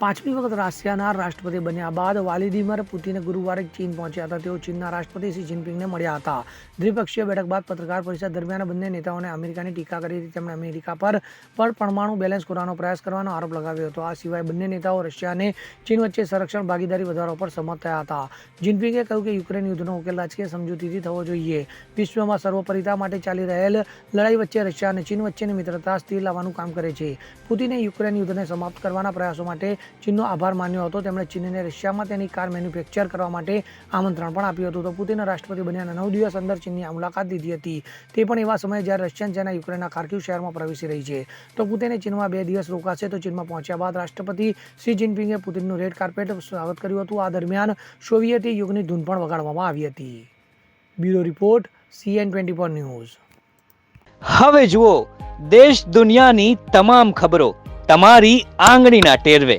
પાંચમી વખત રાશિયાના રાષ્ટ્રપતિ બન્યા બાદ વાલિદીમર પુતિને ગુરુવારે ચીન પહોંચ્યા હતા. તેઓ ચીનના રાષ્ટ્રપતિ શી જિનપિંગને મળ્યા હતા. દ્વિપક્ષીય બેઠક બાદ પત્રકાર પરિષદ દરમિયાન બંને નેતાઓને અમેરિકાની ટીકા કરી હતી. તેમણે અમેરિકા પર પર પરમાણુ બેલેન્સ કરવાનો પ્રયાસ કરવાનો આરોપ લગાવ્યો હતો. આ સિવાય બંને નેતાઓ રશિયા અને ચીન વચ્ચે સંરક્ષણ ભાગીદારી વધારવા પર સંમત થયા હતા. જિનપિંગે કહ્યું કે યુક્રેન યુદ્ધનો ઉકેલ રાજકીય સમજૂતીથી થવો જોઈએ. વિશ્વમાં સર્વોપરિતા માટે ચાલી રહેલ લડાઈ વચ્ચે રશિયા અને ચીન વચ્ચેની મિત્રતા સ્થિર લાવવાનું કામ કરે છે. પુતિને યુક્રેન યુદ્ધને સમાપ્ત કરવાના પ્રયાસો માટે ચીનનો આભાર માન્યો હતો. તેમણે ચીનને રશિયામાં તેની કાર મેન્યુફેક્ચર કરવા માટે આમંત્રણ પણ આપ્યું હતું. તો પુતિન રાષ્ટ્રપતિ બન્યાના નવ દિવસ અંદર ચીનની આ મુલાકાત લીધી હતી. તે પણ એવા સમયે જ્યારે રશિયન સેના યુક્રેનના ખાર્કિવ શહેરમાં પ્રવેશી રહી છે. તો પુતિને ચીનમાં બે દિવસ રોકાશે તો ચીનમાં પહોંચ્યા બાદ રાષ્ટ્રપતિ શી જિનપિંગે પુતિનનું રેડ કાર્પેટ સ્વાગત કર્યું હતું. આ દરમિયાન સોવિયત યુગની ધૂન પણ વગાડવામાં આવી હતી. Bureau report, CN twenty four news. હવે જુઓ, દેશ દુનિયાની તમામ ખબરો તમારી આંગળીના ટેરવે.